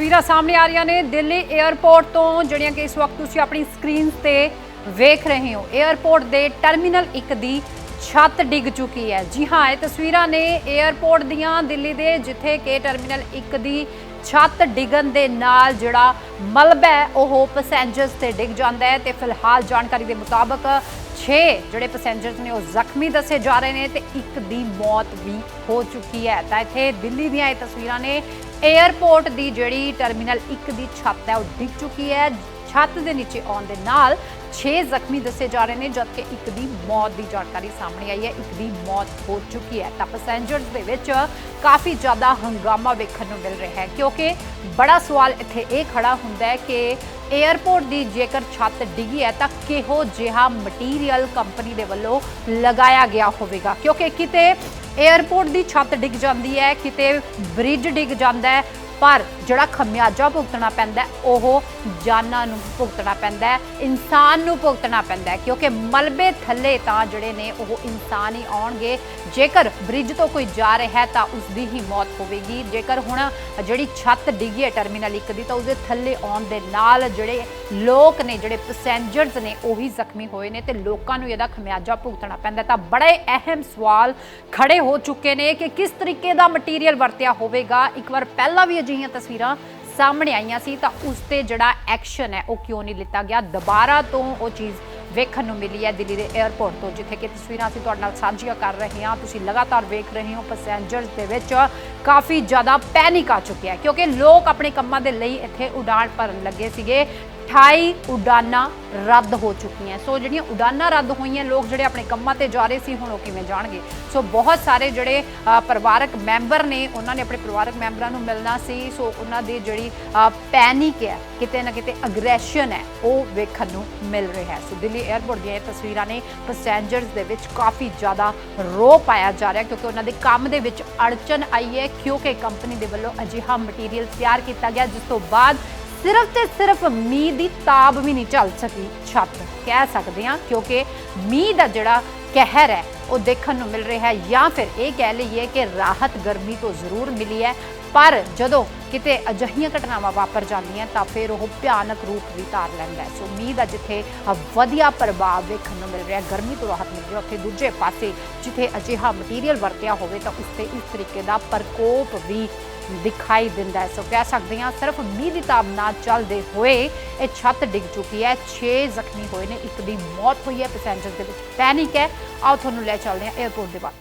ਤਸਵੀਰਾਂ ਸਾਹਮਣੇ ਆ ਰਹੀਆਂ ਨੇ ਦਿੱਲੀ 에ਅਰਪੋਰਟ ਤੋਂ, ਜਿਹੜੀਆਂ ਕਿ ਇਸ ਵਕਤ ਤੁਸੀਂ ਆਪਣੀ ਸਕਰੀਨ ਤੇ ਵੇਖ ਰਹੇ ਹੋ। 에ਅਰਪੋਰਟ ਦੇ ਟਰਮੀਨਲ 1 ਦੀ ਛੱਤ ਡਿੱਗ ਚੁੱਕੀ ਹੈ। ਜੀ ਹਾਂ, ਇਹ ਤਸਵੀਰਾਂ ਨੇ 에ਅਰਪੋਰਟ ਦੀਆਂ ਦਿੱਲੀ ਦੇ, ਜਿੱਥੇ ਕਿ ਟਰਮੀਨਲ 1 ਦੀ ਛੱਤ ਡਿੱਗਣ ਦੇ ਨਾਲ ਜਿਹੜਾ ਮਲਬਾ ਹੈ, ਉਹ ਪੈਸੇਂਜਰਸ ਤੇ ਡਿੱਗ ਜਾਂਦਾ ਹੈ ਤੇ ਫਿਲਹਾਲ ਜਾਣਕਾਰੀ ਦੇ ਮੁਤਾਬਕ 6 ਜਿਹੜੇ ਪੈਸੇਂਜਰਸ ਨੇ, ਉਹ ਜ਼ਖਮੀ ਦੱਸੇ ਜਾ ਰਹੇ ਨੇ ਤੇ ਇੱਕ ਦੀ ਮੌਤ ਵੀ ਹੋ ਚੁੱਕੀ ਹੈ। ਤਾਂ ਇੱਥੇ ਦਿੱਲੀ ਦੀਆਂ ਇਹ ਤਸਵੀਰਾਂ ਨੇ 에ਅਰਪੋਰਟ ਦੀ ਜਿਹੜੀ ਟਰਮੀਨਲ 1 ਦੀ ਛੱਤ ਹੈ, ਉਹ ਡਿੱਗ ਚੁੱਕੀ ਹੈ। ਛੱਤ ਦੇ ਨੀਚੇ ਆਉਣ ਦੇ ਨਾਲ 6 ਜ਼ਖਮੀ ਦੱਸੇ ਜਾ ਰਹੇ ਨੇ, ਜਦਕਿ ਇੱਕ ਦੀ ਮੌਤ ਦੀ ਜਾਣਕਾਰੀ ਸਾਹਮਣੇ ਆਈ ਹੈ। ਇੱਕ ਦੀ ਮੌਤ ਹੋ ਚੁੱਕੀ ਹੈ। ਤਾਂ ਪੈਸੇਂਜਰਸ ਦੇ ਵਿੱਚ ਕਾਫੀ ਜ਼ਿਆਦਾ ਹੰਗਾਮਾ ਵੇਖਣ ਨੂੰ ਮਿਲ ਰਿਹਾ ਹੈ, ਕਿਉਂਕਿ ਬੜਾ ਸਵਾਲ ਇੱਥੇ ਇਹ ਖੜਾ ਹੁੰਦਾ ਹੈ ਕਿ 에ਅਰਪੋਰਟ ਦੀ ਜੇਕਰ ਛੱਤ ਡਿੱਗੀ ਹੈ, ਤਾਂ ਕਿਹੋ ਜਿਹਾ ਮਟੀਰੀਅਲ ਕੰਪਨੀ ਦੇ ਵੱਲੋਂ ਲਗਾਇਆ ਗਿਆ ਹੋਵੇਗਾ? ਕਿਉਂਕਿ ਕਿਤੇ 에ਅਰਪੋਰਟ ਦੀ ਛੱਤ ਡਿੱਗ ਜਾਂਦੀ ਹੈ ਕਿਤੇ ਬ੍ਰਿਜ ਡਿੱਗ ਜਾਂਦਾ ਹੈ। ਪਰ ਜਿਹੜਾ ਖਮਿਆਜਾ ਭੁਗਤਣਾ ਪੈਂਦਾ ਉਹ ਜਾਨਾਂ ਨੂੰ ਭੁਗਤਣਾ ਪੈਂਦਾ ਇਨਸਾਨ ਨੂੰ ਭੁਗਤਣਾ ਪੈਂਦਾ ਕਿਉਂਕਿ ਮਲਬੇ ਥੱਲੇ ਤਾਂ ਜਿਹੜੇ ਨੇ ਉਹ ਇਨਸਾਨ ਹੀ ਆਉਣਗੇ। ਜੇਕਰ ਬ੍ਰਿਜ ਤੋਂ ਕੋਈ ਜਾ ਰਿਹਾ ਹੈ ਤਾਂ ਉਸ ਦੀ ਹੀ ਮੌਤ ਹੋਵੇਗੀ। ਜੇਕਰ ਹੁਣ ਜਿਹੜੀ ਛੱਤ ਡਿੱਗੀ ਹੈ ਟਰਮੀਨਲ 1 ਦੀ ਤਾਂ ਉਸਦੇ ਥੱਲੇ ਆਉਣ ਦੇ ਨਾਲ ਜਿਹੜੇ ਲੋਕ ਨੇ, ਜਿਹੜੇ ਪੈਸੇਂਜਰਸ ਨੇ, ਉਹੀ ਜ਼ਖਮੀ ਹੋਏ ਨੇ ਤੇ ਲੋਕਾਂ ਨੂੰ ਇਹਦਾ ਖਮਿਆਜਾ ਭੁਗਤਣਾ ਪੈਂਦਾ ਤਾਂ ਬੜੇ ਅਹਿਮ ਸਵਾਲ ਖੜੇ ਹੋ ਚੁੱਕੇ ਨੇ ਕਿ ਕਿਸ ਤਰੀਕੇ ਦਾ ਮਟੀਰੀਅਲ ਵਰਤਿਆ ਹੋਵੇਗਾ। ਇੱਕ ਵਾਰ ਪਹਿਲਾਂ ਵੀ ਅਜਿਹੀਆਂ ਤਸਵੀਰਾਂ ਸਾਹਮਣੇ ਆਈਆਂ ਸੀ ਤਾਂ ਉਸ ਤੇ ਜਿਹੜਾ ਐਕਸ਼ਨ ਹੈ, ਉਹ ਕਿਉਂ ਨਹੀਂ ਲਿੱਤਾ ਗਿਆ? ਦੁਬਾਰਾ ਤੋਂ ਉਹ ਚੀਜ਼ ਵੇਖਣ ਨੂੰ ਮਿਲੀ ਹੈ ਦਿੱਲੀ ਦੇ 에ਅਰਪੋਰਟ ਤੋਂ, ਜਿੱਥੇ ਕਿ ਤਸਵੀਰਾਂ ਅਸੀਂ ਤੁਹਾਡੇ ਨਾਲ ਸਾਂਝੀਆਂ ਕਰ ਰਹੇ ਹਾਂ। ਤੁਸੀਂ ਲਗਾਤਾਰ ਵੇਖ ਰਹੇ ਹੋ ਪੈਸੇਂਜਰਸ ਦੇ ਵਿੱਚ ਕਾਫੀ ਜ਼ਿਆਦਾ ਪੈਨਿਕ ਆ ਚੁੱਕਿਆ ਹੈ, ਕਿਉਂਕਿ ਲੋਕ ਆਪਣੇ ਕੰਮਾਂ ਦੇ ਲਈ ਇੱਥੇ ਉਡਾਣ ਭਰਨ ਲੱਗੇ ਸੀਗੇ। 28 ਉਡਾਨਾਂ ਰੱਦ ਹੋ ਚੁੱਕੀਆਂ। ਸੋ ਜਿਹੜੀਆਂ ਉਡਾਨਾਂ ਰੱਦ ਹੋਈਆਂ, ਲੋਕ ਜਿਹੜੇ ਆਪਣੇ ਕੰਮਾਂ ਤੇ ਜਾ ਰਹੇ ਸੀ, ਹੁਣ ਉਹ ਕਿਵੇਂ ਜਾਣਗੇ? ਸੋ ਬਹੁਤ ਸਾਰੇ ਜਿਹੜੇ ਪਰਿਵਾਰਕ ਮੈਂਬਰ ਨੇ, ਉਹਨਾਂ ਨੇ ਆਪਣੇ ਪਰਿਵਾਰਕ ਮੈਂਬਰਾਂ ਨੂੰ ਮਿਲਣਾ ਸੀ। ਸੋ ਉਹਨਾਂ ਦੀ ਜਿਹੜੀ ਪੈਨਿਕ ਹੈ, ਕਿਤੇ ਨਾ ਕਿਤੇ ਅਗਰੈਸ਼ਨ ਹੈ, ਉਹ ਵੇਖਣ ਨੂੰ ਮਿਲ ਰਿਹਾ ਹੈ। ਸੋ ਦਿੱਲੀ 에ਅਰਪੋਰਟ ਦੀਆਂ ਇਹ ਤਸਵੀਰਾਂ ਨੇ ਪੈਸੇਂਜਰਸ ਦੇ ਵਿੱਚ ਕਾਫੀ ਜ਼ਿਆਦਾ ਰੋ ਪਾਇਆ ਜਾ ਰਿਹਾ ਕਿਉਂਕਿ ਉਹਨਾਂ ਦੇ ਕੰਮ ਦੇ ਵਿੱਚ ਅੜਚਨ ਆਈ ਹੈ, ਕਿਉਂਕਿ ਕੰਪਨੀ ਦੇ ਵੱਲੋਂ ਅਜਿਹਾ ਮਟੀਰੀਅਲ ਤਿਆਰ ਕੀਤਾ ਗਿਆ, ਜਿਸ ਤੋਂ ਬਾਅਦ ਸਿਰਫ ਤੇ ਸਿਰਫ ਮੀਂਹ ਦੀ ਤਾਬ ਵੀ ਨਹੀਂ ਚੱਲ ਸਕੀ ਛੱਤ। ਕਹਿ ਸਕਦੇ ਹਾਂ ਕਿਉਂਕਿ ਮੀਂਹ ਦਾ ਜਿਹੜਾ ਕਹਿਰ ਹੈ, ਉਹ ਦੇਖਣ ਨੂੰ ਮਿਲ ਰਿਹਾ ਹੈ ਜਾਂ ਫਿਰ ਇਹ ਕਹਿ ਲਈਏ ਕਿ ਰਾਹਤ ਗਰਮੀ ਤੋਂ ਜ਼ਰੂਰ ਮਿਲੀ ਹੈ। ਪਰ ਜਦੋਂ ਕਿਤੇ ਅਜਿਹੀਆਂ ਘਟਨਾਵਾਂ ਵਾਪਰ ਜਾਂਦੀਆਂ, ਤਾਂ ਫਿਰ ਉਹ ਭਿਆਨਕ ਰੂਪ ਵੀ ਧਾਰ ਲੈਂਦਾ ਹੈ। ਸੋ ਮੀਂਹ ਦਾ ਜਿੱਥੇ ਵਧੀਆ ਪ੍ਰਭਾਵ ਦੇਖਣ ਨੂੰ ਮਿਲ ਰਿਹਾ ਗਰਮੀ ਤੋਂ ਰਾਹਤ ਮਿਲ ਰਹੀ ਹੈ, ਉੱਥੇ ਦੂਜੇ ਪਾਸੇ ਜਿੱਥੇ ਅਜਿਹਾ ਮਟੀਰੀਅਲ ਵਰਤਿਆ ਹੋਵੇ, ਤਾਂ ਉਸ ਤੇ ਇਸ ਤਰੀਕੇ ਦਾ ਪ੍ਰਕੋਪ ਵੀ दिखाई देता है। सो कह सकते हैं, सिर्फ़ मीह की ताब ना चलते हुए यह छत डिग चुकी है, छे जख्मी हुए ने एक की मौत हुई है पैसेंजर के पैनिक है। आओ थोड़ू लै चलते हैं एयरपोर्ट के बाद